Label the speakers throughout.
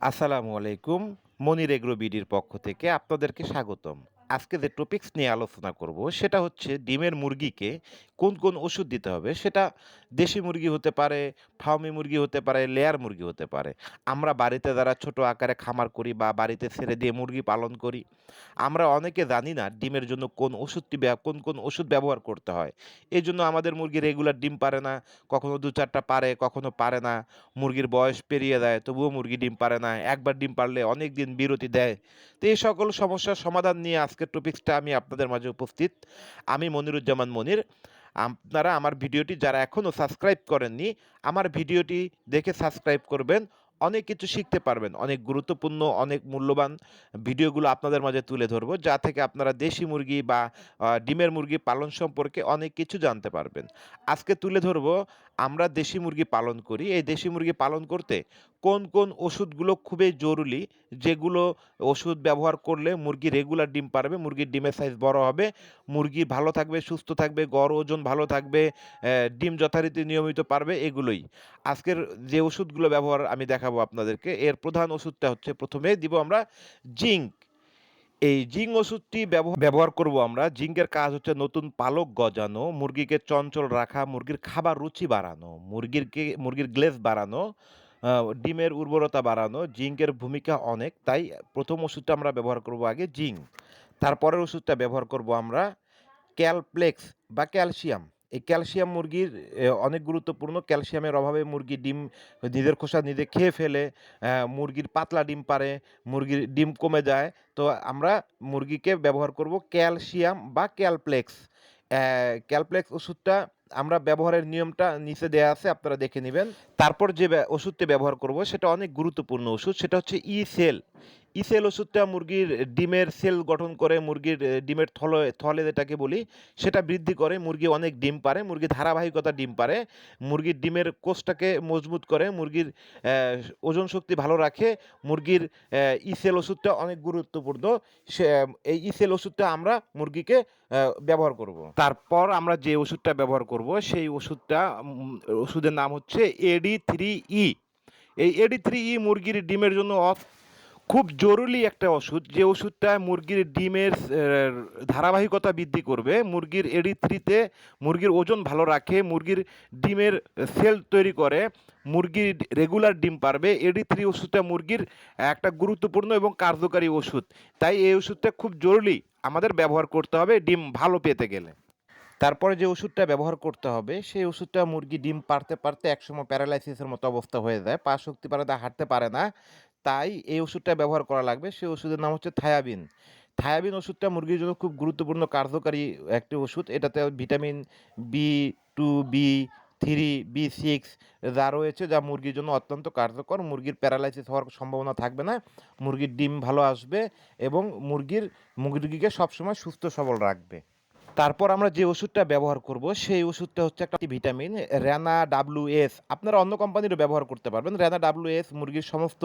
Speaker 1: আসসালামু আলাইকুম মনির এগ্রো বিডির পক্ষ থেকে আপনাদেরকে স্বাগতম। আজকে যে টপিকস নিয়ে আলোচনা করব, সেটা হচ্ছে ডিমের মুরগিকে কোন কোন ওষুধ দিতে হবে? সেটা দেশি মুরগি হতে পারে, ফার্মি মুরগি হতে পারে, লেয়ার মুরগি হতে পারে। আমরা বাড়িতে যারা ছোট আকারে খামার করি বা বাড়িতে ছেড়ে দিয়ে মুরগি পালন করি, আমরা অনেকে জানি না ডিমের জন্য কোন ওষুধটি কোন কোন ওষুধ ব্যবহার করতে হয়। এই জন্য আমাদের মুরগি রেগুলার ডিম পারে না, কখনো দু চারটা পারে, কখনো পারে না। মুরগির বয়স পেরিয়ে দেয় তবুও মুরগি ডিম পারে না। একবার ডিম পারলে অনেক দিন বিরতি দেয়। তো এই সকল সমস্যার সমাধান নিয়ে আজকের টপিক্সটা আমি আপনাদের মাঝে উপস্থিত। আমি মনিরুজ্জামান মনির। আপনারা আমার ভিডিওটি যারা এখনও সাবস্ক্রাইব করেননি, আমার ভিডিওটি দেখে সাবস্ক্রাইব করবেন। অনেক কিছু শিখতে পারবেন, অনেক গুরুত্বপূর্ণ, অনেক মূল্যবান ভিডিওগুলো আপনাদের মাঝে তুলে ধরবো, যা থেকে আপনারা দেশি মুরগি বা ডিমের মুরগি পালন সম্পর্কে অনেক কিছু জানতে পারবেন। আজকে তুলে ধরবো, আমরা দেশি মুরগি পালন করি, এই দেশি মুরগি পালন করতে কোন কোন ওষুধগুলো খুবই জরুরি, যেগুলো ওষুধ ব্যবহার করলে মুরগি রেগুলার ডিম পারবে, মুরগির ডিমের সাইজ বড় হবে, মুরগি ভালো থাকবে, সুস্থ থাকবে, গড় ওজন ভালো থাকবে ডিম যথারীতি নিয়মিত পারবে, এগুলোই। আজকের যে ওষুধগুলো ব্যবহার আমি দেখাবো আপনাদেরকে। এর প্রধান ওষুধটা হচ্ছে প্রথমে দিব আমরা জিঙ্ক। এই জিঙ্ক ওষুধটি ব্যবহার করব আমরা। জিঙ্কের কাজ হচ্ছে নতুন পালক গজানো, মুরগিকে চঞ্চল রাখা, মুরগির খাবার রুচি বাড়ানো, মুরগিরকে, মুরগির গ্লেজ বাড়ানো ডিমের উর্বরতা বাড়ানো, জিঙ্কের ভূমিকা অনেক। তাই প্রথম ওষুধটা আমরা ব্যবহার করব আগে জিঙ্ক। তারপরের ওষুধটা ব্যবহার করব আমরা ক্যালপ্লেক্স বা ক্যালসিয়াম। এই ক্যালসিয়াম মুরগির অনেক গুরুত্বপূর্ণ। ক্যালসিয়ামের অভাবে মুরগি ডিম, নিজের খোসা নিজে খেয়ে ফেলে মুরগির পাতলা ডিম পারে, মুরগির ডিম কমে যায়। তো আমরা মুরগিকে ব্যবহার করব ক্যালসিয়াম বা ক্যালপ্লেক্স। ক্যালপ্লেক্স ওষুধটা আমরা ব্যবহারের নিয়মটা নিচে দেয়া আছে, আপনারা দেখে নেবেন। তারপর যে ওষুধটি ব্যবহার করব, সেটা অনেক গুরুত্বপূর্ণ ওষুধ, সেটা হচ্ছে ই সেল। ই সেল ওষুধটা মুরগির ডিমের সেল গঠন করে, মুরগির ডিমের থলে থলে যেটাকে বলি, সেটা বৃদ্ধি করে, মুরগি অনেক ডিম পারে, মুরগি ধারাবাহিকতা ডিম পারে, মুরগির ডিমের কোষটাকে মজবুত করে, মুরগির ওজন শক্তি ভালো রাখে, মুরগির ইসেল ওষুধটা অনেক গুরুত্বপূর্ণ, সে, এই ইসেল ওষুধটা আমরা মুরগিকে ব্যবহার করব। তারপর আমরা যে ওষুধটা ব্যবহার করব, সেই ওষুধটা ওষুধের নাম হচ্ছে এডি থ্রি ই এই এডি থ্রি ই মুরগির ডিমের জন্য খুব জরুরি একটা ওষুধ, যে ওষুধটা মুরগির ডিমের ধারাবাহিকতা বৃদ্ধি করবে। মুরগির এডি থ্রিতে মুরগির ওজন ভালো রাখে, মুরগির ডিমের সেল তৈরি করে, মুরগির রেগুলার ডিম পারবে। এডি থ্রি ওষুধটা মুরগির একটা গুরুত্বপূর্ণ এবং কার্যকারী ওষুধ। তাই এই ওষুধটা খুব জরুরি আমাদের ব্যবহার করতে হবে ডিম ভালো পেতে গেলে। তারপরে যে ওষুধটা ব্যবহার করতে হবে, সেই ওষুধটা মুরগি ডিম পারতে পারতে একসময় প্যারালাইসিসের মতো অবস্থা হয়ে যায়। পা শক্তি পারে তা হাঁটতে পারে না। তাই এই ওষুধটা ব্যবহার করা লাগবে। সেই ওষুধের নাম হচ্ছে থায়াবিন। থায়াবিন ওষুধটা মুরগির জন্য খুব গুরুত্বপূর্ণ, কার্যকারী একটি ওষুধ। এটাতে vitamin B two B three B six যা রয়েছে যা মুরগির জন্য অত্যন্ত কার্যকর। মুরগির প্যারালাইসিস হওয়ার সম্ভাবনা থাকবে না। মুরগির ডিম ভালো আসবে এবং মুরগির, মুরগিকে সবসময় সুস্থ সবল রাখবে। তারপর আমরা যে ওষুধটা ব্যবহার করব, সেই ওষুধটা হচ্ছে একটা ভিটামিন র্যানা ডাব্লু এস আপনারা অন্য কোম্পানিরও ব্যবহার করতে পারবেন। র্যানা ডাব্লু এস মুরগির সমস্ত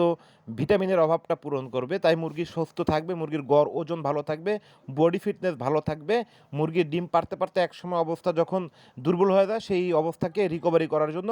Speaker 1: ভিটামিনের অভাবটা পূরণ করবে। তাই মুরগি সুস্থ থাকবে, মুরগির গড় ওজন ভালো থাকবে বডি ফিটনেস ভালো থাকবে। মুরগির ডিম পারতে পারতে একসময় অবস্থা যখন দুর্বল হয়ে যায়, সেই অবস্থাকে রিকভারি করার জন্য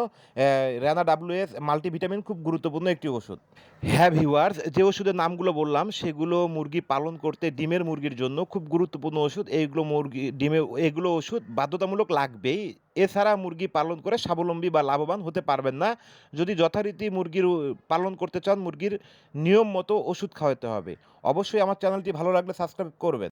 Speaker 1: র্যানা ডাব্লু এস মাল্টিভিটামিন খুব গুরুত্বপূর্ণ একটি ওষুধ। হ্যাঁ ভিউয়ার্স, যে ওষুধের নামগুলো বললাম, সেগুলো মুরগি পালন করতে ডিমের মুরগির জন্য খুব গুরুত্বপূর্ণ ওষুধ। এইগুলো মুরগি ডিমে এগুলো ওষুধ বাধ্যতামূলক লাগবেই। এছাড়া মুরগি পালন করে স্বাবলম্বী বা লাভবান হতে পারবেন না। যদি যথারীতি মুরগির পালন করতে চান, মুরগির নিয়ম মতো ওষুধ খাওয়াতে হবে। অবশ্যই আমার চ্যানেলটি ভালো লাগলে সাবস্ক্রাইব করবেন।